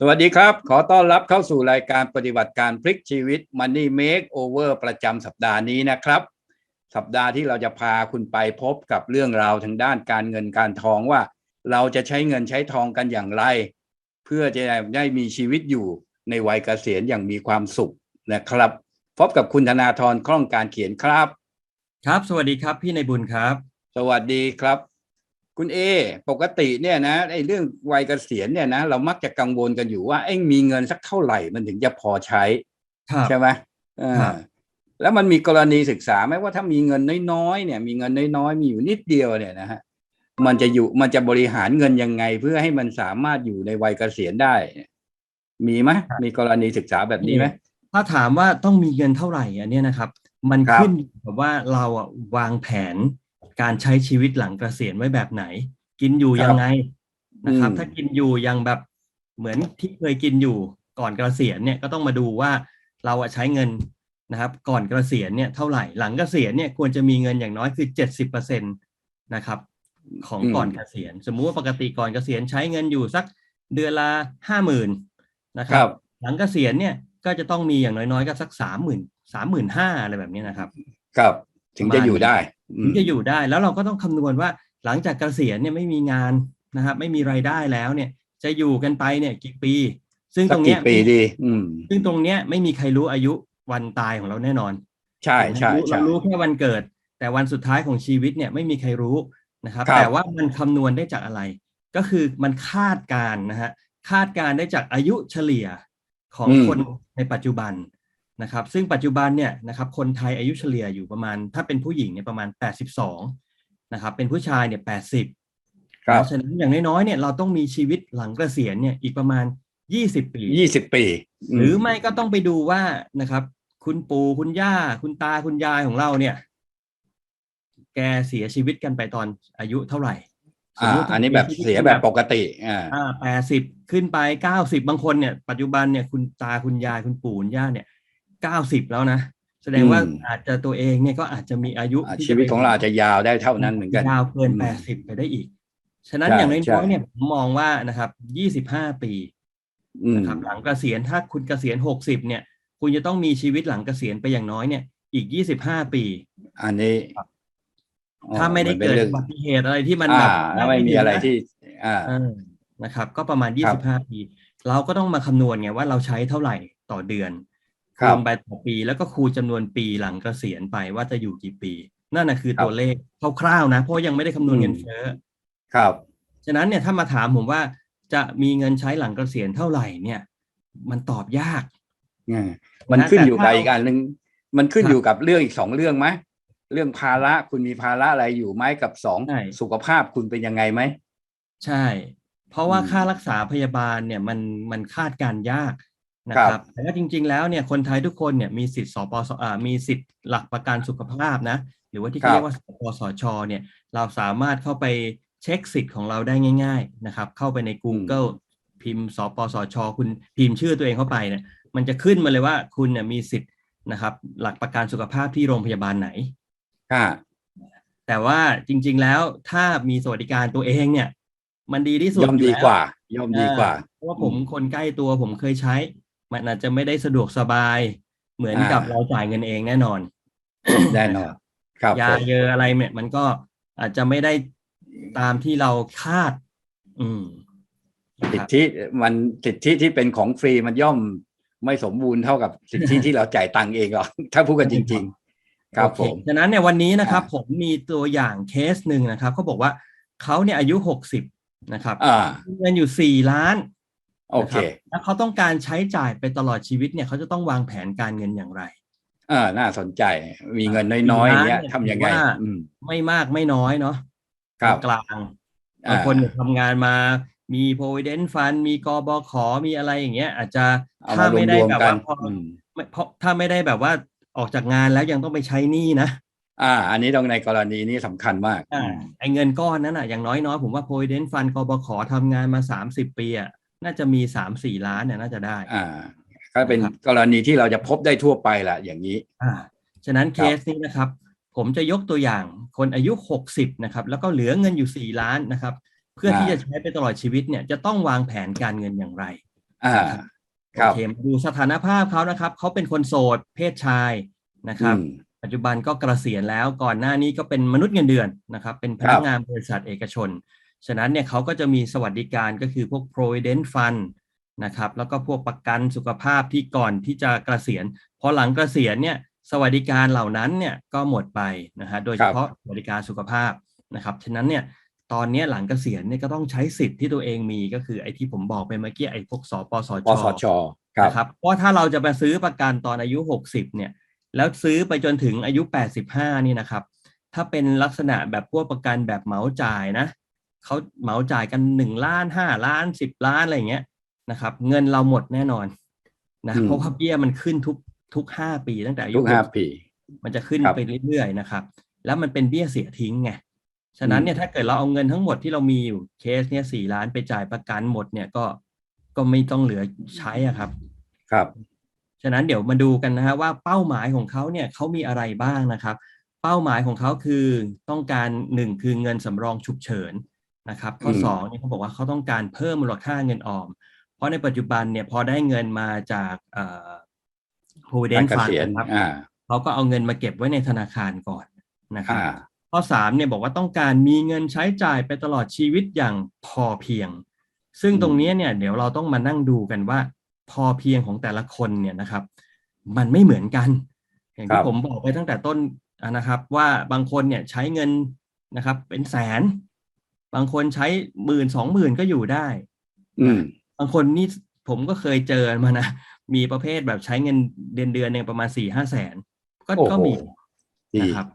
สวัสดีครับ ขอต้อนรับเข้าสู่รายการปฏิบัติการพลิกชีวิต Money Make Over ประจำสัปดาห์นี้นะครับ สัปดาห์ที่เราจะพาคุณไปพบกับเรื่องราวทางด้านการเงินการทองว่า เราจะใช้เงินใช้ทองกันอย่างไร เพื่อจะได้มีชีวิตอยู่ในวัยเกษียณอย่างมีความสุขนะครับ พบกับคุณธนาธรคล่องการเขียนครับ ครับ สวัสดีครับ พี่ในบุญครับ สวัสดีครับ คุณเอ ปกติเนี่ยนะไอ้เรื่องวัยเกษียณเนี่ยนะเรามักจะกังวลกันอยู่ว่าไอ้มีเงินสักเท่าไหร่มันถึงจะพอใช้ครับใช่ไหมเออครับแล้วมันมีกรณีศึกษาไหมว่าถ้ามีเงินน้อยๆเนี่ย มีเงินน้อยๆมีอยู่นิดเดียวเนี่ยนะฮะมันจะอยู่มันจะบริหารเงินยังไง เพื่อให้มันสามารถอยู่ในวัยเกษียณได้ มีไหมมีกรณีศึกษาแบบนี้ไหมถ้าถามว่าต้องมีเงินเท่าไหร่อันเนี้ยนะครับ มันครับขึ้นอยู่กับว่าเราอะวางแผน การใช้ชีวิตหลังเกษียณไว้แบบไหน กินอยู่ยังไงนะครับ ถ้ากินอยู่ยังแบบเหมือนที่เคยกินอยู่ก่อนเกษียณเนี่ยก็ต้องมาดูว่าเราอะใช้เงินนะครับ ก่อนเกษียณเนี่ยเท่าไหร่หลังเกษียณเนี่ยควรจะมีเงินอย่างน้อยคือเจ็ดสิบเปอร์เซ็นตนะครับของก่อนเกษียณสมมุติว่าปกติก่อนเกษียณใช้เงินอยู่สักเดือนละห้าหมื่นนะคครัรับบหลังเกษียณเนี่ยก็จะต้องมีอย่างน้อยๆก็สักสามหมื่นสามหมื่นห้าอะไรแบบนี้นะครับ ครับ ถึงจะอยู่ได้อืถึมงจะอยู่ได้แล้วเราก็ต้องคำนวณว่าหลังจากเกษียณเนี่ยไม่มีงานนะครับไม่มีรายได้แล้วเนี่ย จะอยู่กันไปเนี่ยกี่ปี ซึ่งสัตกรงเนี้กี่ยปีดี อืม ซึ่งตรงเนี้ยไม่มีใครรู้อายุวันตายของเราแน่นอน ใช่ใช่รู้ใช่เรารู้แค่วันเกิด แต่วันสุดท้ายของชีวิตเนี่ยไม่มีใครรู้นะครับครับแต่ว่ามันคำนวณได้จากอะไร ก็คือมันคาดการณ์นะฮะคาดการณ์ได้จากอายุเฉลี่ยของคนในปัจจุบัน นะครับซึ่งปัจจุบันเนี่ยนะครับคนไทยอายุเฉลี่ยอยู่ประมาณ ถ้าเป็นผู้หญิงเนี่ยประมาณ 82นะครับเป็นผู้ชายเนี่ย80ครับเพราะฉะนั้นอย่างน้อยๆเนี่ยเราต้องมีชีวิตหลังเกษียณเนี่ยอีกประมาณ20ปียี่สิบปี หรือไม่ก็ต้องไปดูว่านะครับ คุณปู่คุณย่า คุณตาคุณยายของเราเนี่ย แกเสียชีวิตกันไปตอนอายุเท่าไหร่สมอ่ามุติอันนี้แบบชีวิตเสียแบบปกติอ่าอ่าแปดสิบขึ้นไปเก้าสิบบางคนเนี่ย ปัจจุบันเนี่ยคุณตาคุณยายคุณปู่คุณย่าเนี่ย เก้าสิบแล้วนะแสดงว่าอืมอาจจะตัวเองเนี่ยก็อาจจะมีอายุอ่าที่ชีวิตของเราอาจจะยาวได้เท่านั้นเหมือนกันยาวเกินอืมแปดสิบไปได้อีก ฉะนั้นใช่อย่างใช่น้อยๆเนี่ยผมมองว่านะครับยี่สิบห้าปีอืมนะครับหลังเกษียณถ้าคุณเกษียณหกสิบเนี่ย คุณจะต้องมีชีวิตหลังเกษียณไปอย่างน้อยเนี่ย อีกยี่สิบห้าปี อันนี้อ๋อถ้าไม่ได้นป็นเกิดรื่องอุบัติเหตุอะไรที่มันอ่าแบบถ้าไม่มีอะไรที่ อ่าเออนะครับ ก็ประมาณคยี่รัสิบบห้าปี เราก็ต้องมาคำนวณไงว่าเราใช้เท่าไหร่ต่อเดือนค รัคูบณไปต่อปีแล้วก็คูณจำนวนปีหลังเกษียณไปว่าจะอยู่กี่ปี นั่นนะคือครับตัวเลขคร่าวๆนะ เพราะยังไม่ได้คำนวณอืมเงินเฟ้อครับ ฉะนั้นเนี่ยถ้ามาถามผมว่าจะมีเงินใช้หลังเกษียณเท่าไหร่เนี่ย มันตอบยากอืมมันขึ้นอยู่กับอีกอันหนึ่งมันขึ้นครับอยู่กับเรื่องอีกสองเรื่องไหมเรื่องภาระคุณมีภาระอะไรอยู่ไหมกับสองใช่สุขภาพคุณเป็นยังไงไหมใช่ เพราะว่าอืมค่ารักษาพยาบาลเนี่ยมันมันคาดการณ์ยาก นะคครัรับบแต่ว่าจริง ๆ แล้วเนี่ยคนไทยทุกคนเนี่ยมีสิทธิ์สปสอ่ามีสิทธิ์หลักประกันสุขภาพนะหรือว่าที่เขาเรียกว่าสปสชเนี่ยเราสามารถเข้าไปเช็คสิทธิ์ของเราได้ง่าย ๆนะครับ เข้าไปใน Google พิมพ์สปสช คุณพิมพ์ชื่อตัวเองเข้าไปเนี่ยมันจะขึ้นมาเลยว่าคุณเนี่ยมีสิทธิ์นะครับ หลักประกันสุขภาพที่โรงพยาบาลไหนอ่าแต่ว่าจริง ๆ แล้วถ้ามีสวัสดิการตัวเองเนี่ย มันดีที่สุดย่อมยู่ดีแล้วกว่าย่อมดีกว่าอ่เพราะว่าผมคนใกล้ตัวผมเคยใช้ มันอาจจะไม่ได้สะดวกสบาย เหมือนกับอ่าเราจ่ายเงินเองแน่นอนแน่นอนครับยาผมเยอะอะไรเนี่ยมันก็อาจจะไม่ได้ตามที่เราคาด อืมสิทธิมันสิทธิที่เป็นของฟรีมันย่อมไม่สมบูรณ์เท่ากับสิทธิที่เราจ่ายตังค์เองหรอกถ้าพูดกันจริง ๆ ครับโอผเมฉะนั้นเนี่ยวันนี้นะครับอ่าผมมีตัวอย่างเคสหนึ่งนะครับเขาบอกว่าเขาเนี่ยอายุหกสิบนะครับอ่ามีเงินอยู่สี่ล้าน โอเคนะครับแล้วเขาต้องการใช้จ่ายไปตลอดชีวิตเนี่ยเขาจะต้องวางแผนการเงินอย่างไรอ่าน่าสนใจมีเงินน้อยๆอย่างเงี้ยสี่ล้านเนี่ยทำยังไงถือว่าอืมไม่มากไม่น้อยเนาะครับกลางๆอ่าบางคนเนี่ยทำงานมามี provident fund มีกบขมีอะไรอย่างเงี้ย อาจจะเอาถ้ามาไม่ได้รวมแบบๆกัว่านพออืมไม่เพราะถ้าไม่ได้แบบว่าออกจากงานแล้วยังต้องไปใช้หนี้นะ อ่า อันนี้ต้องในกรณีนี้สำคัญมากอ่าไอ้เงินก้อนนั้นอะอย่างน้อยๆ ผมว่า provident fund กบขทำงานมาสามสิบปีอะ น่าจะมีสามสี่ล้านเนี่ยน่าจะได้ อ่า ก็เป็นนะครับกรณีที่เราจะพบได้ทั่วไปแหละอย่างนี้ อ่า ฉะนั้นคเครับสนี้นะครับ ผมจะยกตัวอย่างคนอายุ60นะครับ แล้วก็เหลือเงินอยู่4ล้านนะครับ เพื่อที่อ่าจะใช้ไปตลอดชีวิตเนี่ยจะต้องวางแผนการเงินอย่างไร อ่าคโอรับเคมาดูสถานภาพเขานะครับเขาเป็นคนโสดเพศชายนะครับอืมปัจจุบันก็เกษียณแล้วก่อนหน้านี้ก็เป็นมนุษย์เงินเดือนนะครับ เป็นพนักงานบริษัทเอกชน ฉะนั้นเนี่ยเขาก็จะมีสวัสดิการก็คือพวก provident fund นะครับแล้วก็พวกประกันสุขภาพที่ก่อนที่จะเกษียณพอหลังเกษียณเนี่ยสวัสดิการเหล่านั้นเนี่ยก็หมดไปนะฮะโดยเฉพาะสวัสดิการสุขภาพนะครับฉะนั้นเนี่ยตอนเนี้ยหลังเกษียณเนี่ยก็ต้องใช้สิทธิ์ที่ตัวเองมีก็คือไอ้ที่ผมบอกไปเมื่อกี้ไอ้พวกสปสปสชครับนะครับเพราะถ้าเราจะไปซื้อประกันตอนอายุ 60เนี่ยแล้วซื้อไปจนถึงอายุ 85นี่นะครับถ้าเป็นลักษณะแบบพวกประกันแบบเหมาจ่ายนะ เขาเหมาจ่ายกัน1ล้าน5ล้าน10ล้านอะไรอย่างเงี้ยนะครับ เงินเราหมดแน่นอนนะอืมเพราะว่าเบี้ยมันขึ้นทุกทุก5ปีตั้งแต่อายุทุกห้า60ปี มันจะขึ้นครับไปเรื่อยๆนะครับ แล้วมันเป็นเบี้ยเสียทิ้งไงฉะนั้นเนี่ยถ้าเกิดเราเอาเงินทั้งหมดที่เรามีอยู่เคสเนี่ยสี่ล้านไปจ่ายประกันหมดเนี่ยก็ก็ไม่ต้องเหลือใช้อะครับ ครับ ฉะนั้นเดี๋ยวมาดูกันนะฮะว่าเป้าหมายของเขาเนี่ยเขามีอะไรบ้างนะครับ เป้าหมายของเขาคือต้องการหนึ่งคือเงินสำรองฉุกเฉิน นะครับ ข้ออืมสองเนี่ยเขาบอกว่าเขาต้องการเพิ่มมูลค่าเงินออม เพราะในปัจจุบันเนี่ยพอได้เงินมาจากเอ่อการ provident เก fund ษียณนะครับอ่าเขาก็เอาเงินมาเก็บไว้ในธนาคารก่อนนะครับอ่าข้อสามเนี่ยบอกว่าต้องการมีเงินใช้จ่ายไปตลอดชีวิตอย่างพอเพียง ซึ่งอืมตรงเนี้ยเนี่ยเดี๋ยวเราต้องมานั่งดูกันว่า พอเพียงของแต่ละคนเนี่ยนะครับ มันไม่เหมือนกัน อย่างครัที่บผมบอกไปตั้งแต่ต้นอะนะครับ ว่าบางคนเนี่ยใช้เงินนะครับ เป็นแสน บางคนใช้หมื่นสองหมื่นก็อยู่ได้อืมบางคนนี่ผมก็เคยเจอมานะ มีประเภทแบบใช้เงินเดือนเดือนหนึ่งประมาณสี่ห้าแสนก็โอ้โหก็มีดีนะครับ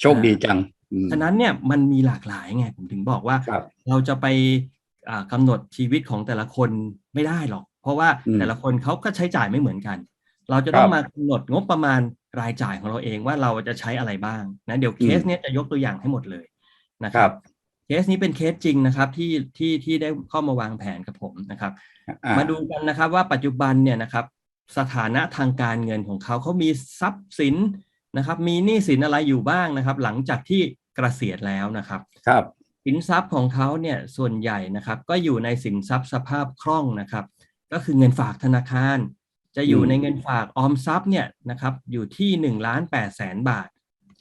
โชคดีจังอืมฉะนั้นเนี่ยมันมีหลากหลายไงผมถึงบอกว่าครับเราจะไปอ่ากำหนดชีวิตของแต่ละคนไม่ได้หรอก เพราะว่าอืมแต่ละคนเขาก็ใช้จ่ายไม่เหมือนกัน เราจะต้องครับมากำหนดงบประมาณรายจ่ายของเราเองว่าเราจะใช้อะไรบ้างนะเดี๋ยวเคสเนี้ยจะยกตัวอย่างให้หมดเลยนะคครัรับบ เคสนี้เป็นเคสจริงนะครับที่ที่ที่ได้เข้ามาวางแผนกับผมนะครับอ่ามาดูกันนะครับว่าปัจจุบันเนี่ยนะครับ สถานะทางการเงินของเขาเขามีทรัพย์สินนะครับ มีหนี้สินอะไรอยู่บ้างนะครับ หลังจากที่เกษียณแล้วนะครับ ครับสินทรัพย์ของเขาเนี่ยส่วนใหญ่นะครับ ก็อยู่ในสินทรัพย์สภาพคล่องนะครับ ก็คือเงินฝากธนาคาร จะอยู่อืมในเงินฝากออมทรัพย์เนี่ยนะครับอยู่ที่1นึ่งล้านแปดแสนบาท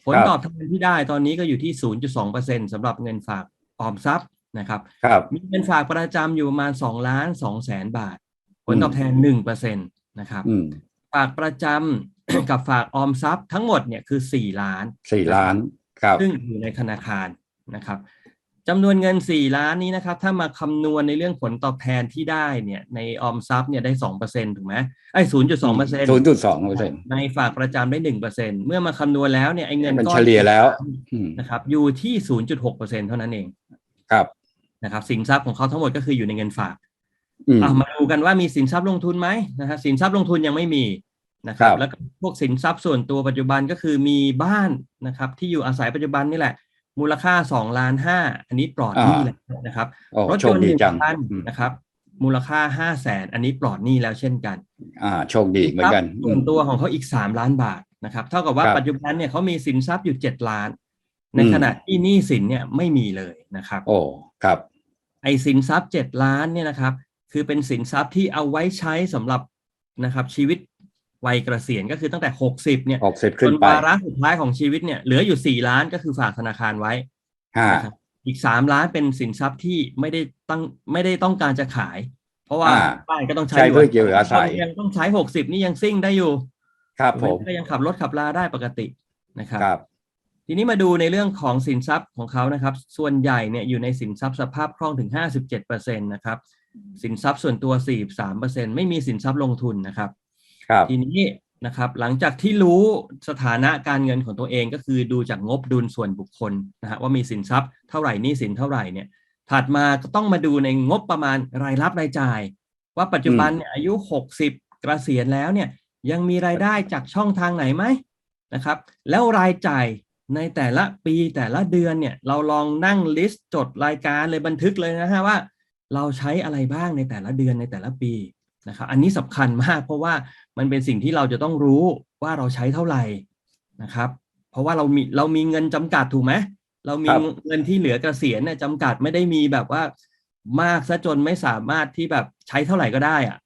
ผลครับตอบแทนที่ได้ตอนนี้ก็อยู่ที่0.2%สำหรับเงินฝาก ออมทรัพย์นะครับครับมีเงินฝากประจำอยู่ประมาณ2ล้าน2แสนบาท ผลตอบแทน1%นะครับอืมฝากประจำกับฝากออมทรัพย์ทั้งหมดเนี่ยคือ4ล้านสี่ล้านครับซึ่งอยู่ในธนาคารนะครับจำนวนเงิน 4 ล้านนี้นะครับ ถ้ามาคำนวณในเรื่องผลตอบแทนที่ได้เนี่ย ในออมทรัพย์เนี่ยได้2%ถูกไหมไอ้ศูนย์จุดสองเปอร์เซ็นต์ศูนย์จุดสองเปอร์เซ็นต์ในฝากประจำได้1%เมื่อมาคำนวณแล้วเนี่ยไอ้เงินมันก้อนเฉลี่ยแล้วอืมนะครับ อยู่ที่0.6%เท่านั้นเอง ครับนะครับสินทรัพย์ของเขาทั้งหมดก็คืออยู่ในเงินฝากอืมอะมาดูกันว่ามีสินทรัพย์ลงทุนไหมนะฮะสินทรัพย์ลงทุนยังไม่มีนะครัครับบแล้วก็พวกสินทรัพย์ส่วนตัวปัจจุบันก็คือมีบ้านนะครับ ที่อยู่อาศัยปัจจุบันนี่แหละ มูลค่า2ล้านห้าอันนี้ปลอดหนี้แล้วนะครับโอ้รถโชยคนต์หดีนึ่งจังคันอืมนะครับ มูลค่า5 0 0แสนอันนี้ปลอดหนี้แล้วเช่นกัน อ่าโชคดีเหมือนกันสิทรัพย์ส่วนตัวของเขาอีก3ล้านบาทนะครับ เท่ากับว่าครับปัจจุบันเนี่ยเขามีสินทรัพย์อยู่7ล้าน ในอืมขณะที่หนี้สินเนี่ยไม่มีเลยนะครับ โอ้ครับ ไอ้สินทรัพย์เจ็ดล้านเนี่ยนะครับ คือเป็นสินทรัพย์ที่เอาไว้ใช้สำหรับนะครับ ชีวิตวัยเกษียณก็คือตั้งแต่หกสิบเนี่ยหกสิบจขึ้นนไปวาระสุดท้ายของชีวิตเนี่ยเหลืออยู่สี่ล้านก็คือฝากธนาคารไว้ห้านะครับอีกสามล้านเป็นสินทรัพย์ที่ไม่ได้ตั้งไม่ได้ต้องการจะขาย เพราะว่าอ่าบ้านก็ต้องใช้ใช้เพื่อเกี่ยวกับอาศัยคนยังต้องใช้หกสิบนี่ยังซิ่งได้อยู่ ครับผมก็ยังขับรถขับลาได้ปกตินะครับครับ ทีนี้มาดูในเรื่องของสินทรัพย์ของเขานะครับ ส่วนใหญ่เนี่ยอยู่ในสินทรัพย์สภาพคล่องถึง 57%นะครับ สินทรัพย์ส่วนตัว 43%ไม่มีสินทรัพย์ลงทุนนะครับ ครับทีนี้นะครับ หลังจากที่รู้สถานะการเงินของตัวเองก็คือดูจากงบดุลส่วนบุคคลนะฮะว่ามีสินทรัพย์เท่าไหร่หนี้สินเท่าไหร่เนี่ย ถัดมาก็ต้องมาดูในงบประมาณรายรับรายจ่าย ว่าปัจจุบันเนี่ยอายุ 60เกษียณแล้วเนี่ยยังมีรายได้จากช่องทางไหนไหมนะครับ แล้วรายจ่าย ในแต่ละปีแต่ละเดือนเนี่ยเราลองนั่งลิสต์จดรายการเลยบันทึกเลยนะฮะว่า เราใช้อะไรบ้างในแต่ละเดือนในแต่ละปีนะครับอันนี้สำคัญมากเพราะว่ามันเป็นสิ่งที่เราจะต้องรู้ว่าเราใช้เท่าไหร่นะครับ เพราะว่าเรามีเรามีเงินจำกัดถูกไหมเรามีครับเงินที่เหลือเกษียณเนี่ยจำกัดไม่ได้มีแบบว่ามากซะจนไม่สามารถที่แบบใช้เท่าไหร่ก็ได้อะ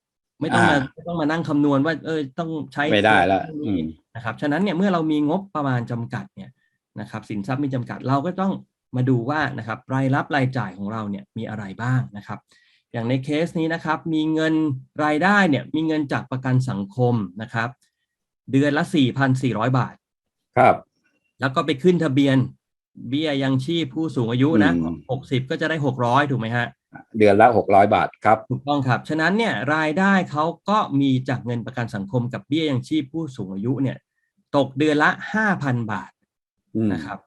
ไม่ต้องมาอ่าไม่ต้องมานั่งคำนวณว่า เออต้องใช้ไม่ได้แล้วเท่าอืนี้มนะครับ ฉะนั้นเนี่ยเมื่อเรามีงบประมาณจำกัดเนี่ย นะครับสินทรัพย์มีจำกัดเราก็ต้องมาดูว่านะครับรายรับรายจ่ายของเราเนี่ยมีอะไรบ้างนะครับ อย่างในเคสนี้นะครับมีเงินรายได้เนี่ยมีเงินจากประกันสังคมนะครับ เดือนละ 4,400 บาทครับ แล้วก็ไปขึ้นทะเบียนเบี้ยยังชีพผู้สูงอายุนะอืม60 ก็จะได้ 600 ถูกไหมฮะเดือนละหกร้อยบาทครับถูกต้องครับ ฉะนั้นเนี่ยรายได้เขาก็มีจากเงินประกันสังคมกับเบี้ยยังชีพผู้สูงอายุเนี่ยตกเดือนละ 5,000 บาทอืม นะครับ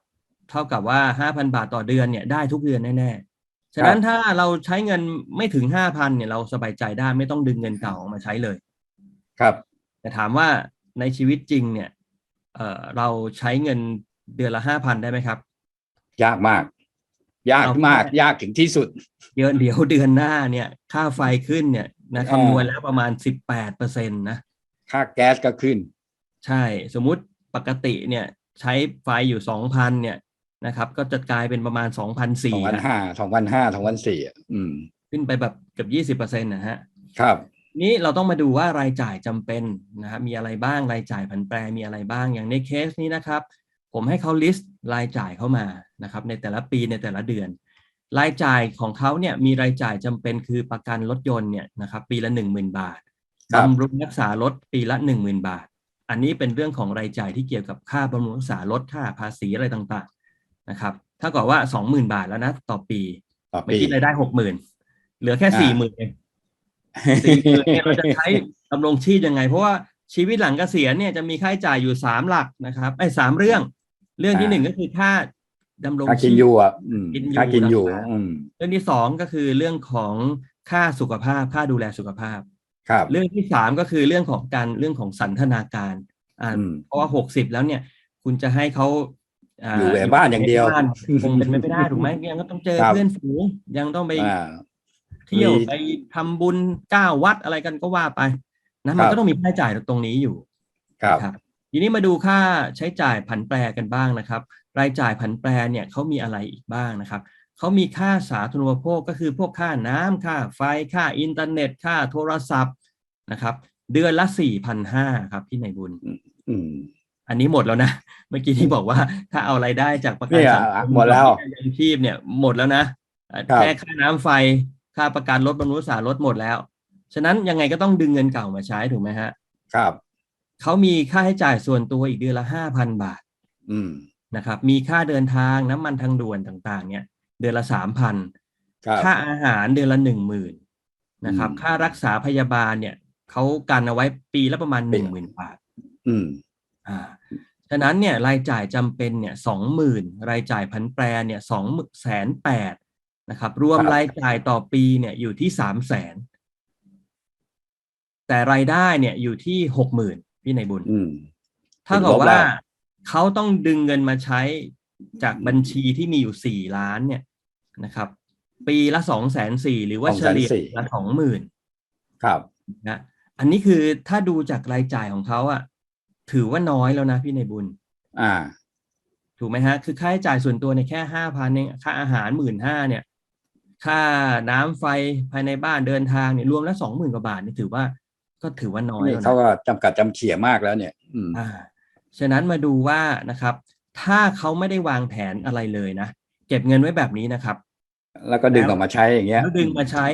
เท่ากับว่า5,000บาทต่อเดือนเนี่ยได้ทุกเดือนแน่ๆ ฉะนั้นถ้าเราใช้เงินไม่ถึง5,000เนี่ยเราสบายใจได้ไม่ต้องดึงเงินเก่าออกมาใช้เลย ครับ แต่ถามว่าในชีวิตจริงเนี่ย เอ่อเราใช้เงินเดือนละ5,000ได้ไหมครับ ยากมาก ยากเอามากแค่ยากถึงที่สุดเดี๋ยวเดี๋ยวเดือนหน้าเนี่ย ค่าไฟขึ้นเนี่ยนะอ่าคำนวณแล้วประมาณ18เปอร์เซ็นต์นะ ค่าแก๊สก็ขึ้น ใช่ สมมุติปกติเนี่ย ใช้ไฟอยู่ 2,000 เนี่ยนะครับ ก็จะกลายเป็นประมาณสองพัน2,400นะห้าสองพันห้าสองพันสี่อืม ขึ้นไปแบบเกือบ 20เปอร์เซ็นต์นะฮะ ครับ นี้เราต้องมาดูว่ารายจ่ายจำเป็นนะครับมีอะไรบ้างรายจ่ายผันแปรมีอะไรบ้างอย่างในเคสนี้นะครับ ผมให้เขาลิสต์รายจ่ายเข้ามานะครับ ในแต่ละปีในแต่ละเดือน รายจ่ายของเขาเนี่ยมีรายจ่ายจำเป็นคือประกันรถยนต์เนี่ยนะครับ ปีละ 10,000 บาทครับบำรุงรักษารถปีละ 10,000 บาท อันนี้เป็นเรื่องของรายจ่ายที่เกี่ยวกับค่าบำรุงรักษารถค่าภาษีอะไรต่างๆนะครับถ้ากับว่า20,000บาทแล้วนะต่อปีต่อเมื่อปีกี้รายได้60,000เหลือแค่อ่า40,000เองสี่หมื่นเนี่ยเราจะใช้ดำรงชีพยังไง เพราะว่าชีวิตหลังเกษียณเนี่ยจะมีค่าใช้จ่ายอยู่สามหลักนะครับไอ้สามเรื่อง เรื่องที่อ่าหนึ่งก็คือค่าดำรงค่ากิชีนพอยู่อะอืมกินอยู่ค่ากินอยู่ต่างๆอืมเรื่องที่สองก็คือเรื่องของค่าสุขภาพค่าดูแลสุขภาพ ครับเรื่องที่สามก็คือเรื่องของการเรื่องของสันทนาการอ่าอืมเพราะว่าหกสิบแล้วเนี่ย คุณจะให้เขาาอยู่แต่บ้านอย่างเดียวในบ้นคงเป็นไปไม่ได้ถูกไหมยังก็ต้องเจอครับเพื่อนฝูงยังต้องไปอ่าเที่ยวมีไปทำบุญเก้าวัดอะไรกันก็ว่าไปนะมันครับก็ต้องมีค่าใช้จ่ายตรงนี้อยู่ครับนะครับทีนี้มาดูค่าใช้จ่ายผันแปรกันบ้างนะครับ รายจ่ายผันแปรเนี่ยเขามีอะไรอีกบ้างนะครับ เขามีค่าสาธารณูปโภคก็คือพวกค่าน้ำค่าไฟค่าอินเทอร์เน็ต ค่าโทรศัพท์นะครับ เดือนละสี่พันห้าครับพี่นายบุญอืมอันนี้หมดแล้วนะ เมื่อกี้ที่บอกว่าถ้าเอารายได้จากประกันเนี่ยสังคมหมดแล้วยังชีพเนี่ยหมดแล้วนะเอ่อครับแค่ค่าน้ำไฟค่าประกันรถบำรุงรักษารถหมดแล้ว ฉะนั้นยังไงก็ต้องดึงเงินเก่ามาใช้ถูกไหมฮะ ครับเขามีค่าใช้จ่ายส่วนตัวอีกเดือนละห้าพันบาทอืมนะครับ มีค่าเดินทางน้ำมันทางด่วนต่าง ๆ เนี่ย เดือนละสามพันครับค่าอาหารเดือนละหนึ่งหมื่นนะครับอืมค่ารักษาพยาบาลเนี่ยเขากันเอาไว้ปีละประมาณหนึ่งหมื่นบาท อืม อ่าฉะนั้นเนี่ยรายจ่ายจำเป็นเนี่ยสองหมื่นรายจ่ายผันแปรเนี่ยสองแสนแปดนะครับ รวมครับรายจ่ายต่อปีเนี่ยอยู่ที่สามแสนแต่รายได้เนี่ยอยู่ที่หกหมื่นพี่ในายบุญอืมถ้ากับลบว่าแล้วเขาต้องดึงเงินมาใช้จากบัญชีที่มีอยู่สี่ล้านเนี่ย นะครับ ปีละสองแสนสี่หรือว่าเฉลี่ยละสองหมื่นครับนะอันนี้คือถ้าดูจากรายจ่ายของเขาอะถือว่าน้อยแล้วนะพี่ในายบุญ อ่า ถูกไหมฮะ คือค่าใช้จ่ายส่วนตัวในยแค่ห้าพันเองค่าอาหารหมื่นห้าเนี่ย ค่าน้ำไฟภายในบ้านเดินทางเนี่ยรวมแล้วสองหมื่นกว่าบาทนี่ถือว่า ก็ถือว่าน้อยนี่แล้วนะเขาก็จำกัดจำเขี่ยมากแล้วเนี่ย อืมอ่า ฉะนั้นมาดูว่านะครับ ถ้าเขาไม่ได้วางแผนอะไรเลยนะ เก็บเงินไว้แบบนี้นะครับ แล้วก็ดึงออกมาใช้อย่างเงี้ยแล้วดึงมาใช้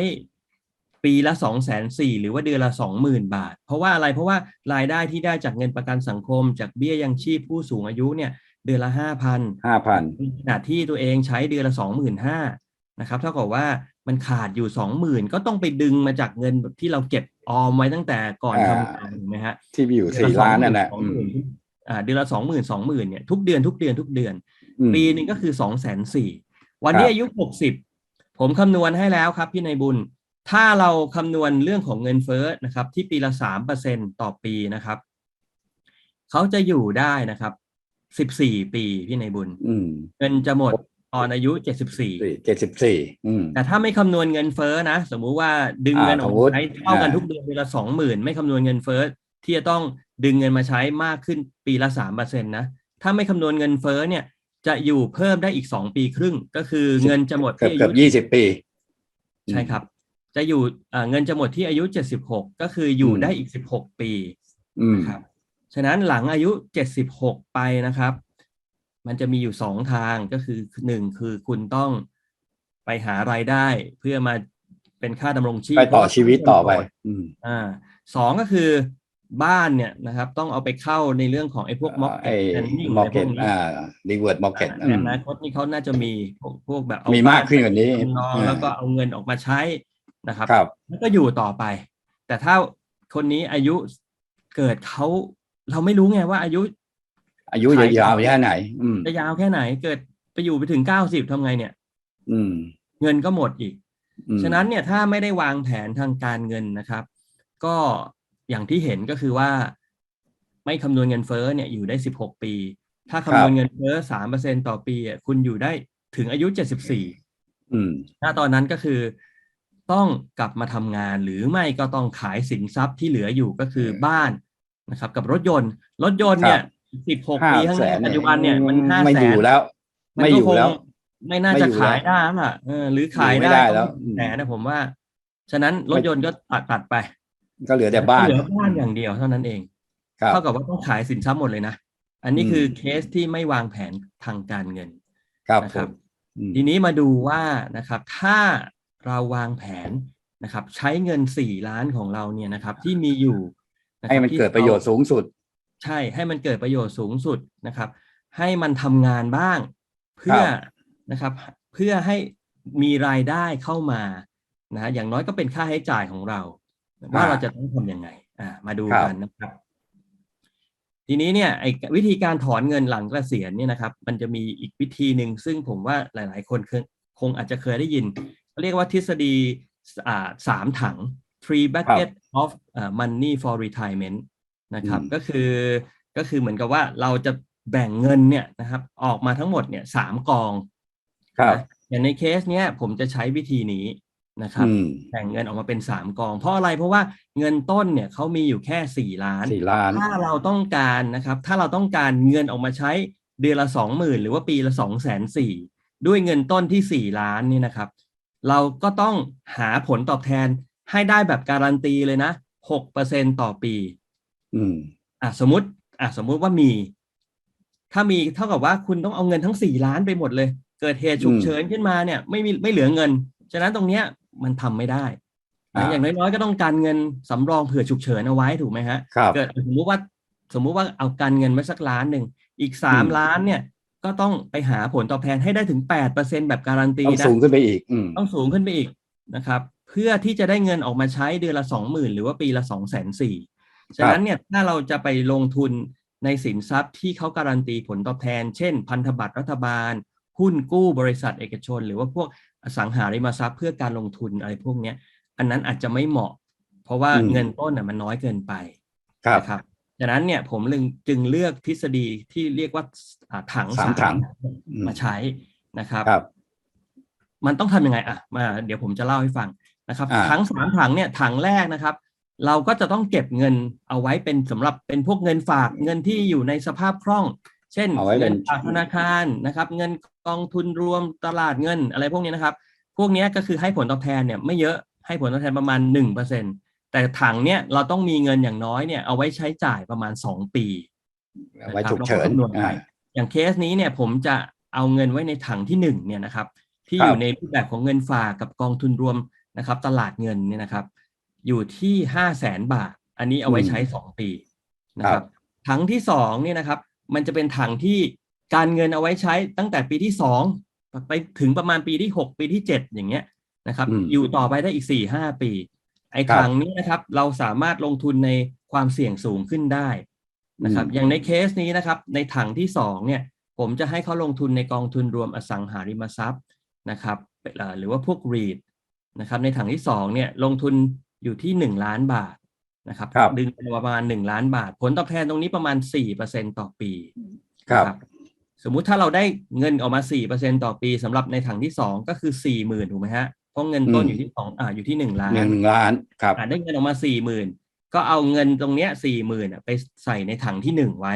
ปีละสองแสนสี่หรือว่าเดือนละสองหมื่นบาท เพราะว่าอะไรเพราะว่ารายได้ที่ได้จากเงินประกันสังคม จากเบี้ยยังชีพผู้สูงอายุเนี่ย เดือนละห้าพันห้าพันขณะที่ตัวเองใช้เดือนละสองหมื่นห้านะครับเท่ากับว่ามันขาดอยู่สองหมื่นก็ต้องไปดึงมาจากเงินที่เราเก็บออมไว้ตั้งแต่ก่อนอ่าทำงานถูกไหมฮะที่มีอยู่สี่ล้านนั่นแหละสองอืหมมื่นอ่าเดือนละสองหมื่นสองหมื่นเนี่ยทุกเดือนทุกเดือนทุกเดือนอืม ปีหนึ่งก็คือสองแสนสี่วันนี้ครับอายุหกสิบผมคำนวณให้แล้วครับพี่ในายบุญ ถ้าเราคำนวณเรื่องของเงินเฟ้อนะครับ ที่ปีละสามเปอร์เซ็นต่อปีนะครับเขาจะอยู่ได้นะครับสิบสี่ปีพี่ในายบุญอืมเงินจะหมดตอนอายุเจ็ดสิบสี่สี่เจ็ดสิบสี่อืมแต่ถ้าไม่คำนวณเงินเฟ้อนะ สมมุติว่าดึงเงินออกอ่าสมมุมาติใช้เท่ากันอ่าทุกเดือนเดือนละสองหมื่นไม่คำนวณเงินเฟ้อที่จะต้องดึงเงินมาใช้มากขึ้นปีละสามเปอร์เซ็นต์นะ ถ้าไม่คำนวณเงินเฟ้อเนี่ย จะอยู่เพิ่มได้อีกสองปีครึ่ง ก็คือเงินจะหมดเกือบที่อาเกืยุอบยี่สิบปี ใช่ครับจจะอยู่อ่าเงินจะหมดที่อายุ76ก็คืออยู่อืมได้อีก16ปีอืมนะครับฉะนั้นหลังอายุ76ไปนะครับ มันจะมีอยู่สองทางก็คือหนึ่งคือคุณต้องไปหารายได้เพื่อมาเป็นค่าดำรงชีพไปต่อชีวิตต่อไปอืมอ่าสองก็คือ บ้านเนี่ยนะครับต้องเอาไปเข้าในเรื่องของไอ้พวกม็อกไอ้เก็ตนิ่งมออะไรร์พเก็วตกนี้อ่ารีเวิร์ดมอร์เก็ตแต่อนาคตนี่เขาน่าจะมีพวกพวกแบบเอมีมากขึ้นกว่านี้บ้จำองอ่าแล้วก็เอาเงินออกมาใช้นะครับครับแล้วก็อยู่ต่อไป แต่ถ้าคนนี้อายุเกิดเขาเราไม่รู้ไงว่าอายุ อายุยาวๆแค่ไหนอืมจะยาวแค่ไหนเกิดไปอยู่ไปถึงเก้าสิบทำไงเนี่ย อืม เงินก็หมดอีกอืมฉะนั้นเนี่ยถ้าไม่ได้วางแผนทางการเงินนะครับ ก็ อย่างที่เห็นก็คือว่า ไม่คำนวณเงินเฟ้อเนี่ยอยู่ได้สิบหกปี ถ้าคำนวณเงินเฟ้อสามเปอร์เซ็นต่อปีอะคุณอยู่ได้ถึงอายุเจ็ดสิบสี่อืมถ้าตอนนั้นก็คือต้องกลับมาทำงานหรือไม่ก็ต้องขายสินทรัพย์ที่เหลืออยู่ก็คือบ้านนะครับ กับรถยนต์ รถยนต์เนี่ยสิบหกห้าปีข้างหแสน้านปัจจุบันเนี่ยมันห้าไม่แสอนยู่แล้วมันไม่ก็อยู่คงแล้ว ไม่น่าไม่จะอยู่ขายแล้วได้แล้วล่ะเออหรือขายอยู่ไม่ได้ได้แล้วก็อืมแต่นะผมว่า ฉะนั้นรถยนต์ก็ตัดตัดไป ก็เหลือแต่บ้านเหลือบ้านอย่างเดียวเท่านั้นเองครับเท่ากับว่าต้องขายสินทรัพย์หมดเลยนะ อันนี้อืมคือเคสที่ไม่วางแผนทางการเงินครับนะผครับมอืมทีนี้มาดูว่านะครับ ถ้าเราวางแผนนะครับ ใช้เงินสี่ล้านของเราเนี่ยนะครับ ที่มีอยู่ะครับให้มันที่เกิดประโยชน์สูงสุด ใช่ให้มันเกิดประโยชน์สูงสุดนะครับ ให้มันทำงานบ้าง เพื่อครับนะครับ เพื่อให้มีรายได้เข้ามานะอย่างน้อยก็เป็นค่าใช้จ่ายของเรา ว่าเราจะต้องทำยังไง อ่า มาดูกันนะครับ ทีนี้เนี่ยไอ้วิธีการถอนเงินหลังเกษียณเนี่ยนะครับ มันจะมีอีกวิธีหนึ่งซึ่งผมว่าหลาย ๆ คนเคยคงอาจจะเคยได้ยินเรียกว่าทฤษฎีอ่าสามถัง three bucket of อ่า money for retirement นะครับอืมก็คือก็คือเหมือนกับว่าเราจะแบ่งเงินเนี่ยนะครับ ออกมาทั้งหมดเนี่ยสามกองครับนะอย่างในเคสเนี้ยผมจะใช้วิธีนี้ นะครับอืมแบ่งเงินออกมาเป็นสามกอง เพราะอะไรเพราะว่าเงินต้นเนี่ยเขามีอยู่แค่สี่ล้านสี่ล้าน ถ้าเราต้องการนะครับ ถ้าเราต้องการเงินออกมาใช้เดือนละสองหมื่นหรือว่าปีละสองแสนสี่ด้วยเงินต้นที่สี่ล้านนี่นะครับ เราก็ต้องหาผลตอบแทนให้ได้แบบการันตีเลยนะหกเปอร์เซ็นต่อปี อืมอะสมมติอะสมมุติว่ามี ถ้ามีเท่ากับว่าคุณต้องเอาเงินทั้งสี่ล้านไปหมดเลย เกิดเหตุฉุกอืมเฉินขึ้นมาเนี่ย ไม่มีไม่เหลือเงิน ฉะนั้นตรงเนี้ย มันทำไม่ได้นะอ่าอย่างน้อยๆก็ต้องการเงินสำรองเผื่อฉุกเฉินเอาไว้ถูกไหมฮะครับเกิดสมมุติว่าสมมุติว่าเอาการเงินไว้สักล้านหนึ่งอีกสามอืมล้านเนี่ยก็ต้องไปหาผลตอบแทนให้ได้ถึงแปดเปอร์เซ็นแบบการันตีต้องนะสูงขึ้นไปอีกอืมต้องสูงขึ้นไปอีกนะครับ เพื่อที่จะได้เงินออกมาใช้เดือนละสองหมื่นหรือว่าปีละสองแสนสี่ฉะนั้นเนี่ยถ้าเราจะไปลงทุนในสินทรัพย์ที่เขาการันตีผลตอบแทน เช่น พันธบัตรรัฐบาล หุ้นกู้บริษัทเอกชน หรือว่าพวกอสังหาริมทรัพย์เพื่อการลงทุนอะไรพวกเนี้ย อันนั้นอาจจะไม่เหมาะ เพราะว่าอืมเงินต้นน่ะมันน้อยเกินไปครับนะครับดังนั้นเนี่ยผมจึงจึงเลือกทฤษฎีที่เรียกว่าอ่าถังสามถังมาใช้นะครับครับมันต้องทำยังไงอะมาเดี๋ยวผมจะเล่าให้ฟังนะครับอ่าถังสามถังเนี่ยถังแรกนะครับ เราก็จะต้องเก็บเงินเอาไว้เป็นสำหรับเป็นพวกเงินฝากเงินที่อยู่ในสภาพคล่อง เช่นเอาไว้เป็เงินนฝากธนาคารนะครับ เงินกองทุนรวมตลาดเงินอะไรพวกนี้นะครับ พวกเนี้ยก็คือให้ผลตอบแทนเนี่ยไม่เยอะให้ผลตอบแทนประมาณหนึ่งเปอร์เซ็นแต่ถังเนี่ยเราต้องมีเงินอย่างน้อยเนี่ยเอาไว้ใช้จ่ายประมาณสองปีเอาไว้ฉุกเฉินนะครับเราก็คำนวณไปอ่าอย่างเคสนี้เนี่ยผมจะเอาเงินไว้ในถังที่หนึ่งเนี่ยนะครับ ที่ครับอยู่ในรูปแบบของเงินฝากกับกองทุนรวมนะครับ ตลาดเงินเนี่ยนะครับ อยู่ที่ห้าแสนบาท อันนี้เอาไว้ใช้สองปีนะครับถังที่สองเนี่ยนะครับ มันจะเป็นถังที่การเงินเอาไว้ใช้ตั้งแต่ปีที่สองไปถึงประมาณปีที่หกปีที่เจ็ดอย่างเงี้ยนะครับอืมอยู่ต่อไปได้อีกสี่ห้าปี ไอ้ครับถังนี้นะครับ เราสามารถลงทุนในความเสี่ยงสูงขึ้นได้นะครับอืมอย่างในเคสนี้นะครับ ในถังที่สองเนี่ย ผมจะให้เขาลงทุนในกองทุนรวมอสังหาริมทรัพย์นะครับเอ่อหรือว่าพวก REIT นะครับ ในถังที่สองเนี่ยลงทุนอยู่ที่หนึ่งล้านบาท นะครับครับดึงประมาณหนึ่งล้านบาท ผลตอบแทนตรงนี้ประมาณสี่เปอร์เซ็นต่อปีครับนะสมมุติถ้าเราได้เงินออกมาสี่เปอร์เซ็นต่อปีสำหรับในถังที่สองก็คือสี่หมื่นถูกไหมฮะเพราะเงินต้นอืมอยู่ที่สองอ่าอยู่ที่หนึ่งล้านหนึ่งล้านครับอ่าได้เงินออกมาสี่หมื่นก็เอาเงินตรงเนี้ยสี่หมื่นไปใส่ในถังที่หนึ่งไว้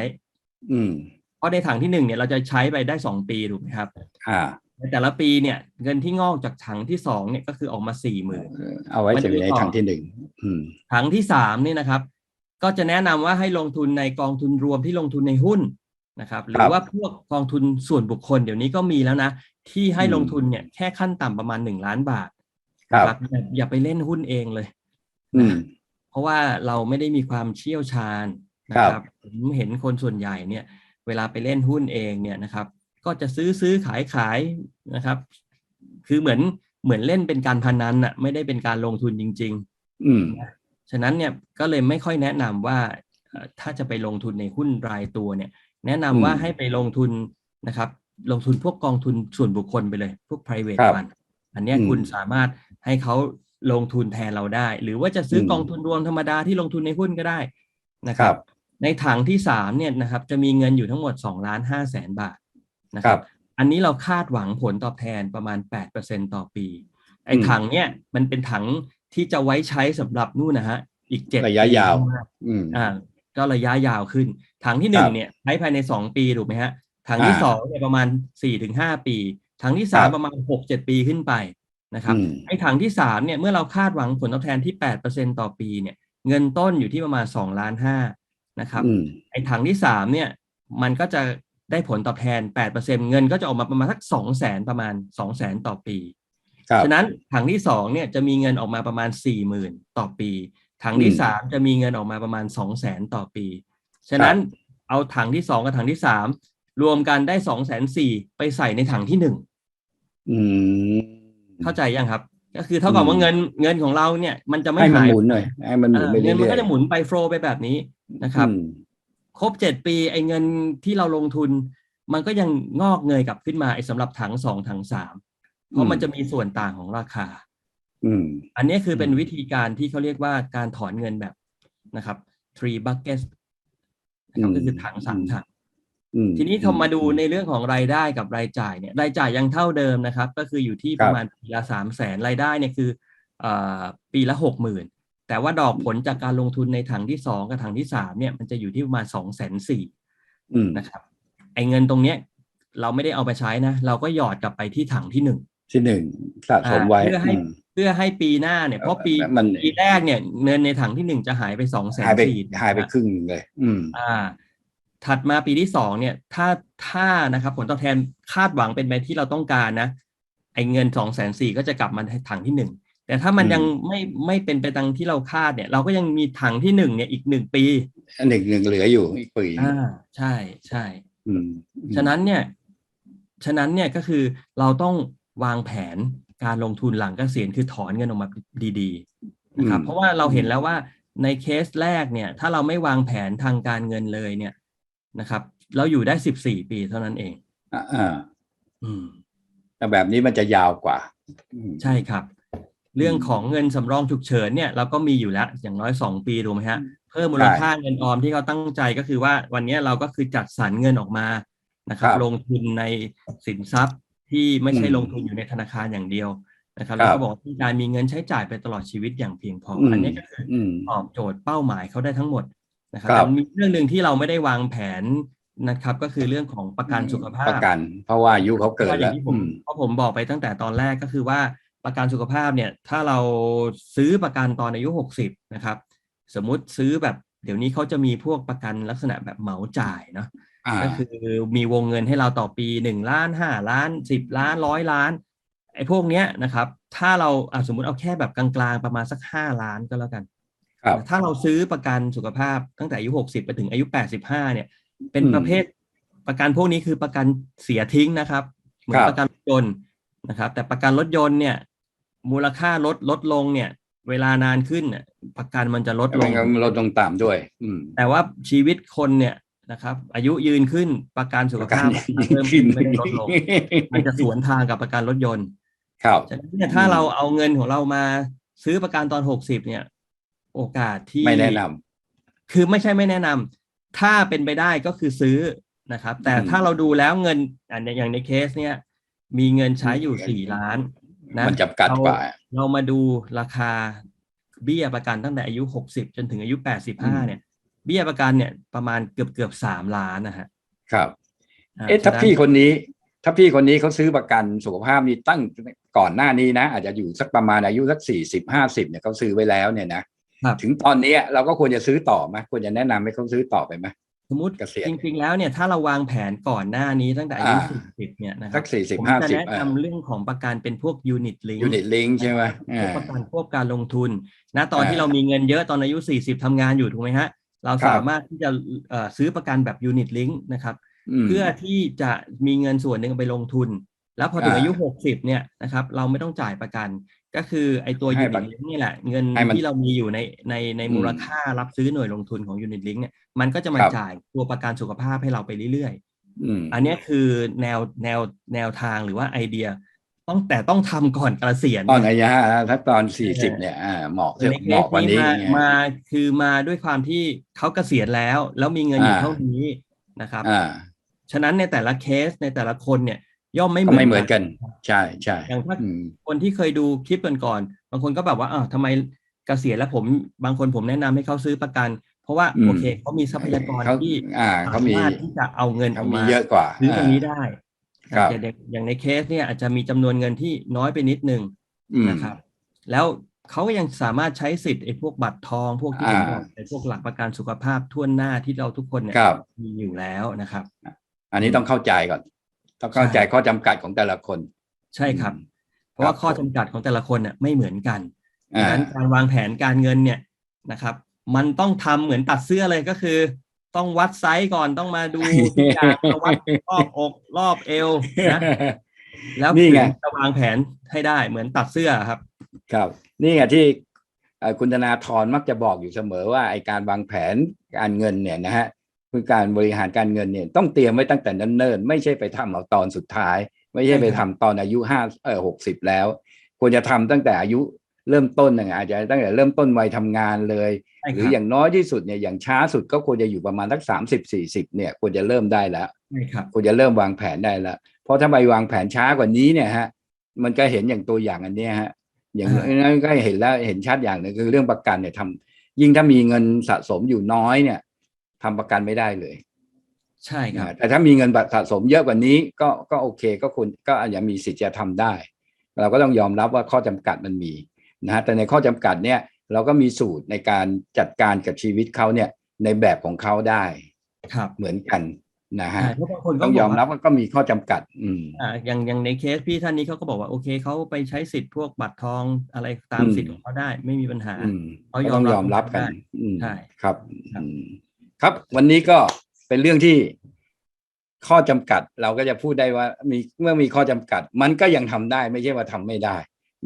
อืมเพราะในถังที่หนึ่งเนี่ยเราจะใช้ไปได้สองปีถูกไหมครับ อ่าในแต่ละปีเนี่ยเงินที่งอกจากถังที่สองเนี่ยก็คือออกมาสี่หมื่นเอาไว้มันจะมีอยู่ในต่อทางที่หนึ่งอืม ถังที่สามนี่นะครับ ก็จะแนะนำว่าให้ลงทุนในกองทุนรวมที่ลงทุนในหุ้นนะครับ หรือว่าพวกกองทุนส่วนบุคคลเดี๋ยวนี้ก็มีแล้วนะ ที่ให้ลงทุนเนี่ยแค่ขั้นต่ำประมาณหนึ่งล้านบาทครับอย่าอย่าไปเล่นหุ้นเองเลยอืมเพราะว่าเราไม่ได้มีความเชี่ยวชาญนะคครัรับบผมเห็นคนส่วนใหญ่เนี่ย เวลาไปเล่นหุ้นเองเนี่ยนะครับ ก็จะซื้อซื้อขายขายนะครับ คือเหมือนเหมือนเล่นเป็นการพนันอะไม่ได้เป็นการลงทุนจริง อืมๆฉะนั้นเนี่ยก็เลยไม่ค่อยแนะนำว่าเอ่อถ้าจะไปลงทุนในหุ้นรายตัวเนี่ย แนะนำว่าอืมให้ไปลงทุนนะครับ ลงทุนพวกกองทุนส่วนบุคคลไปเลย พวก private ครับ fund อันเนี้ยอืมคุณสามารถให้เขาลงทุนแทนเราได้ หรือว่าจะซื้ออมกองทุนรวมธรรมดาที่ลงทุนในหุ้นก็ได้นะคครัรับบในถังที่สามเนี่ยนะครับจะมีเงินอยู่ทั้งหมดสองล้านห้าแสนบาทนะคครัรับบอันนี้เราคาดหวังผลตอบแทนประมาณแปดเปอร์เซ็นต่อปี ไอ้อืมถังเนี่ยมันเป็นถัง ที่จะไว้ใช้สำหรับนู่นนะฮะ อีกเจ็ดระยะปียาวข้งหน้อืมอ่า ก็ระยะยาวขึ้น ถังที่หนึ่คงรับเนี่ยใช้ภายในสองปีถูกไหมฮะ ถังที่อ่าสองเนี่ยประมาณสี่ถึงห้าปี ถังที่สามครับประมาณหกเจ็ดปีขึ้นไปนะครับอืมไอ้ถังที่สามเนี่ยเมื่อเราคาดหวังผลตอบแทนที่แปดเปอร์เซ็นต่อปีเนี่ย เงินต้นอยู่ที่ประมาณสองล้านห้านะครับอืมไอ้ถังที่สามเนี่ย มันก็จะได้ผลตอบแทนแปดเปอร์เซ็นเงินก็จะออกมาประมาณสักสองแสนประมาณสองแสนต่อปีครับ ฉะนั้นถังที่สองเนี่ยจะมีเงินออกมาประมาณสี่หมื่นต่อปี ถังที่อืมสามจะมีเงินออกมาประมาณสองแสนต่อปี ฉะนั้นเอาถังที่สองกับถังที่สามรวมกันได้สองแสนสี่ไปใส่ในถังที่หนึ่งอืมเข้าใจยังครับ ก็คือเท่ากับว่าอืมเงินเงินของเราเนี่ย มันจะไม่ให้มันหายหมุนหน่อยให้มันหเอมุนอไปเรื่เงิอนมันยก็จะหมุนไปโฟลไปแบบนี้นะครับอืมครบเจ็ดปีไอ้เงินที่เราลงทุน มันก็ยังงอกเงยกลับขึ้นมาไอ้สำหรับถังสองถังสาม เพราะมันจะมีส่วนต่างของราคา อืม อันนี้คือเป็นอืมวิธีการที่เขาเรียกว่าการถอนเงินแบบนะครับ three buckets นะครับก็คือถังสามถังอืมทีนี้ทำมาดูในเรื่องของรายได้กับรายจ่ายเนี่ยรายจ่ายยังเท่าเดิมนะครับ ก็คืออยู่ที่ครัปบระมาณปีละสามแสนรายได้เนี่ยคือเอ่อปีละหกหมื่นแต่ว่าดอกผลจากการลงทุนในถังที่สองกับถังที่สามเนี่ยมันจะอยู่ที่ประมาณสองแสนสี่อืมนะครับไอ้เงินตรงเนี้ย เราไม่ได้เอาไปใช้นะ เราก็หยอดกลับไปที่ถังที่หนึ่ง ที่หนึ่งสะสมไว้อ่าเพื่อให้อืมเพื่อให้ปีหน้าเนี่ยเพราะปีมันปีแรกเนี่ยเงินในถังที่หนึ่งจะหายไปสองแสนหายไปสี่หายไปครึ่งหนึ่งเลย อืม อ่า ถัดมาปีที่สองเนี่ย ถ้าถ้านะครับ ผลตอบแทนคาดหวังเป็นไปที่เราต้องการนะไอ้เงินสองแสนสี่ก็จะกลับมาถังที่หนึ่งแต่ถ้ามันอืมยังไม่ไม่เป็นไปตามที่เราคาดเนี่ย เราก็ยังมีถังที่หนึ่งเนี่ยอีกหนึ่งปีอันหนึ่งหนึ่งเหลืออยู่อีกปีอ่าใช่ใช่อืมฉะนั้นเนี่ย ฉะนั้นเนี่ยก็คือเราต้อง วางแผนการลงทุนหลังเกษียณคือถอนเงินออกมาดีๆนะครับเพราะว่าเราเห็นแล้วว่าในเคสแรกเนี่ย ถ้าเราไม่วางแผนทางการเงินเลยเนี่ยนะครับ เราอยู่ได้สิบสี่ปีเท่านั้นเองอ่าอ่าอืมแต่แบบนี้มันจะยาวกว่าอืมใช่ครับ เรื่องของเงินสำรองฉุกเฉินเนี่ยเราก็มีอยู่แล้ว อย่างน้อยสองปีถูกไหมฮะ เพิ่มมูลค่าเงินออมที่เขาตั้งใจก็คือว่าวันนี้เราก็คือจัดสรรเงินออกมานะครับครับลงทุนในสินทรัพย์ ที่ไม่ใช่อืมลงทุนอยู่ในธนาคารอย่างเดียวนะครับคแล้วรับก็บอกว่าต้องการมีเงินใช้จ่ายไปตลอดชีวิตอย่างเพียงพออืมอันนี้ก็คืออืมตอบโจทย์เป้าหมายเขาได้ทั้งหมดนะครับครับแต่มีเรื่องหนึ่งที่เราไม่ได้วางแผนนะครับ ก็คือเรื่องของประกันสุขภาพประกัน เพราะว่าอายุเขาเกิดพระอแล้ย่าวงที่ผมอืมเพราะผมบอกไปตั้งแต่ตอนแรกก็คือว่าประกันสุขภาพเนี่ย ถ้าเราซื้อประกันตอนอายุ 60 นะครับ สมมุติซื้อแบบเดี๋ยวนี้เขาจะมีพวกประกันลักษณะแบบเหมาจ่ายเนาะอ่า ก็คือมีวงเงินให้เราต่อปีหนึ่งล้านห้าล้านสิบล้านร้อยล้าน ไอ้พวกเนี้ยนะครับ ถ้าเราอะสมมุติเอาแค่แบบกลางๆประมาณสักห้าล้านก็แล้วกันครับถ้าเราซื้อประกันสุขภาพตั้งแต่อายุ60ไปถึงอายุ85เนี่ย เป็นอืมประเภทประกันพวกนี้คือประกันเสียทิ้งนะครับเหมือคนรับประกันรถยนต์นะครับ แต่ประกันรถยนต์เนี่ย มูลค่าลดลดลงเนี่ย เวลานานขึ้นเนี่ยประกันมันจะลดลมันงก็ลดลงต่ำด้วยอืมแต่ว่าชีวิตคนเนี่ย นะครับ อายุยืนขึ้นประกันสุขภาพประกันมันเพิ่มขึ้นไม่ได้ลดลงมันจะสวนทางกับประกันรถยนต์ ครับฉะนั้นเนี่ยถ้าเราเอาเงินของเรามาซื้อประกันตอน60เนี่ย โอกาสที่ไม่แนะนำคือไม่ใช่ไม่แนะนำถ้าเป็นไปได้ก็คือซื้อนะครับ แต่อืมถ้าเราดูแล้วเงินอันอย่างในเคสเนี่ย มีเงินใช้อยู่สี่ล้านนะมันจำกัดเรากว่า เรามาดูราคาเบี้ยประกันตั้งแต่อายุหกสิบจนถึงอายุแปดสิบห้าเนี่ย เบี้ยประกันเนี่ยประมาณเกือบเกือบสามล้านนะฮะครับาเอ๊ะถ้าฉนั้นพี่คนนี้ ถ้าพี่คนนี้เขาซื้อประกันสุขภาพนี่ตั้งก่อนหน้านี้นะ อาจจะอยู่สักประมาณอายุสักสี่สิบห้าสิบเนี่ยเขาซื้อไว้แล้วเนี่ยนะครับถึงตอนเนี้ยเราก็ควรจะซื้อต่อไหมควรจะแนะนำให้เขาซื้อต่อไปไหมสมมติเกษียณจริงๆแล้วเนี่ยถ้าเราวางแผนก่อนหน้านี้ตั้งแต่อายุอ่าสี่สิบเนี่ยนะครัสัก40ผมจะ50แนะนำเรื่องของประกันเป็นพวกยูนิตลิงยูนิตลิงใช่ไหมพวกอ่าประกันพวกการลงทุนนะตอนอ่าที่เรามีเงินเยอะตอนอายุ40ทำงานอยู่ถูกไหมฮะ เราครับสามารถที่จะเอ่อซื้อประกันแบบยูนิตลิงนะครับมเพื่อที่จะมีเงินส่วนหนึ่งเอาไปลงทุน แล้วพอถึงอ่าอายุ 60 เนี่ยนะครับเราไม่ต้องจ่ายประกัน ก็คือไอ้ตัวให้ยูปนิระตลิงนี่แหละ เงินให้มันที่เรามีอยู่ในในในอืมมูลค่ารับซื้อหน่วยลงทุนของยูนิตลิงเนี่ยมันก็จะมาครับจ่ายตัวประกันสุขภาพให้เราไปเรื่อยๆอืมอันเนี้ยคือแนวแนวแนวทางหรือว่าไอเดีย ต้องแต่ต้องทำก่อนเกษียณตอนนะอายุห้าถ้าตอนสี่สิบเนี่ยอ่าเหมาะในเคเหสมาะกวันนี้นี้มาไงมาคือมาด้วยความที่เขาเกษียณแล้ว แล้วมีเงินอยู่อ่าเท่านี้นะครับอ่าฉะนั้นในแต่ละเคสในแต่ละคนเนี่ย ย่อมไม่เหก็มือนไม่เหมือนกัน ใช่ใช่อย่างถ้าอืมคนที่เคยดูคลิปก่อนๆบางคนก็แบบว่าอ้าวทำไมเกษียณแล้วผมบางคนผมแนะนำให้เขาซื้อประกัน เพราะว่าอืมโอเคเขามีทรัพยากรเขาที่อ่าเขามีสามารถที่จะเอาเงินอเขาอกมีมาเยอะกว่าซื้อตรงนี้าได้ครับ แต่เด็กอย่างในเคสเนี่ยอาจจะมีจำนวนเงินที่น้อยไปนิดนึงอืมนะครับ แล้วเขาก็ยังสามารถใช้สิทธิ์ไอ้พวกบัตรทองพวกที่ผมอ่าบอกไอ้พวกหลักประกันสุขภาพทั่วหน้าที่เราทุกคนเนี่ยครับมีอยู่แล้วนะครับ อันนี้ต้องเข้าใจก่อน ต้องเข้าใจใช่ข้อจำกัดของแต่ละคน ใช่ครับอืมเพราะว่าครับข้อจำกัดของแต่ละคนเนี่ยไม่เหมือนกันดัอ่างนั้นการวางแผนการเงินเนี่ยนะครับ มันต้องทำเหมือนตัดเสื้อเลยก็คือ ต้องวัดไซส์ก่อนต้องมาดูทุกอย่างมาวัดรอบอกรอบเอวนะแล้วนี่ไงถึจะวางแผนให้ได้เหมือนตัดเสื้อครับ ครับ นี่ไงที่เอ่อคุณธนาธรมักจะบอกอยู่เสมอว่าไอการวางแผนการเงินเนี่ยนะฮะคือการบริหารการเงินเนี่ยต้องเตรียมไว้ตั้งแต่เนิ่นๆไม่ใช่ไปทำเอาตอนสุดท้าย ไม่ใช่ไปใช่ครัทำบตอนอายุห้าเออหกสิบแล้ว ควรจะทำตั้งแต่อายุ เริ่มต้นนะอาจจะตั้งแต่เริ่มต้นวัยทำงานเลยใช่หครือรับอย่างน้อยที่สุดเนี่ยอย่างช้าสุดก็ควรจะอยู่ประมาณสักสามสิบสี่สิบเนี่ยควรจะเริ่มได้แล้วใช่ครับควรจะเริ่มวางแผนได้แล้วเพราะถ้าไปวางแผนช้ากว่านี้เนี่ยฮะมันก็เห็นอย่างตัวอย่างอันเนี้ยฮะอย่างอ่านั้นก็เห็นแล้วเห็นชัดอย่างหนึงคือเรื่องประกันเนี่ยทำยิ่งถ้ามีเงินสะสมอยู่น้อยเนี่ยทำประกันไม่ได้เลย ใช่ครับนะแต่ถ้ามีเงินสะสมเยอะกว่านี้ก็ก็โอเคก็คุณก็อาจจะมีสิทธิ์จะทำได้ เราก็ต้องยอมรับว่าข้อจำกัดมันมี นะฮะแต่ในข้อจำกัดเนี่ยเราก็มีสูตรในการจัดการกับชีวิตเขาเนี่ยในแบบของเขาได้ครับเหมือนกันนะฮะใช่เพราะบางคนก็ต้องยอมบกว่ารับว่าก็มีข้อจำกัด อืมอ่าอย่างอย่างในเคสพี่ท่านนี้เขาก็บอกว่าโอเคเขาไปใช้สิทธิ์พวกบัตรทองอะไรตามอืมสิทธิ์ของเขาได้ไม่มีปัญหาอืมเขาก็ยอต้มองรับยอมรับกันได้อืมใช่ครับครับอืมครับ วันนี้ก็เป็นเรื่องที่ข้อจำกัดเราก็จะพูดได้ว่ามีเมื่อมีข้อจำกัด มันก็ยังทำได้ไม่ใช่ว่าทำไม่ได้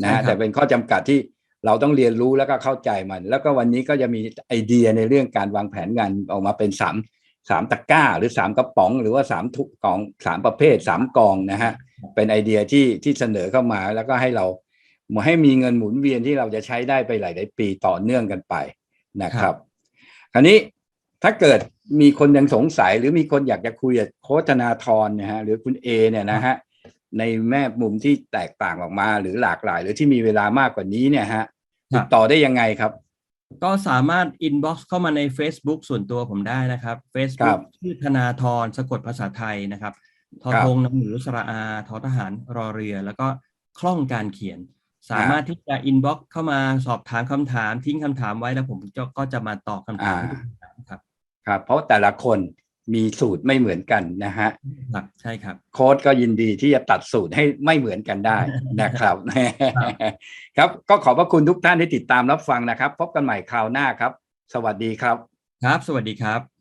นะฮะแต่เป็นข้อจำกัดที่เราต้องเรียนรู้แล้วก็เข้าใจมัน แล้วก็วันนี้ก็จะมีไอเดียในเรื่องการวางแผนงานออกมาเป็นสามสามตะกร้า หรือสามกระป๋อง หรือว่าสามทุกกองสามประเภทสามกองนะฮะเป็นไอเดียที่ที่เสนอเข้ามาแล้วก็ให้เราให้มีเงินหมุนเวียนที่เราจะใช้ได้ไปหลาย ๆ ปีต่อเนื่องกันไปนะครับ คราวนี้ถ้าเกิดมีคนยังสงสัย หรือมีคนอยากจะคุยกับโค้ชธนาธรนะฮะหรือคุณเอเนี่ยนะฮะ ในแม่มุมที่แตกต่างออกมา หรือหลากหลาย หรือที่มีเวลามากกว่านี้เนี่ยฮะครับติดต่อได้ยังไงครับ ก็สามารถ inbox เข้ามาใน Facebook ส่วนตัวผมได้นะครับครั Facebook บชื่อธนาธรสะกดภาษาไทยนะครับทอครับทงนำหนูสระอาทอทหารรอเรือ แล้วก็คล่องการเขียน สามารถที่จะ inbox เข้ามาสอบถามคำถามทิ้งคำถามไว้แล้วผมจะก็จะมาตอบคำถามให้ทุกคำถามครับครับ เพราะแต่ละคน มีสูตรไม่เหมือนกันนะฮะครับใช่ครับ โค้ดก็ยินดีที่จะตัดสูตรให้ไม่เหมือนกันได้นะครับ ครับก็ขอบพระคุณทุกท่านที่ติดตามรับฟังนะครับ พบกันใหม่คราวหน้าครับ สวัสดีครับ ครับ สวัสดีครับ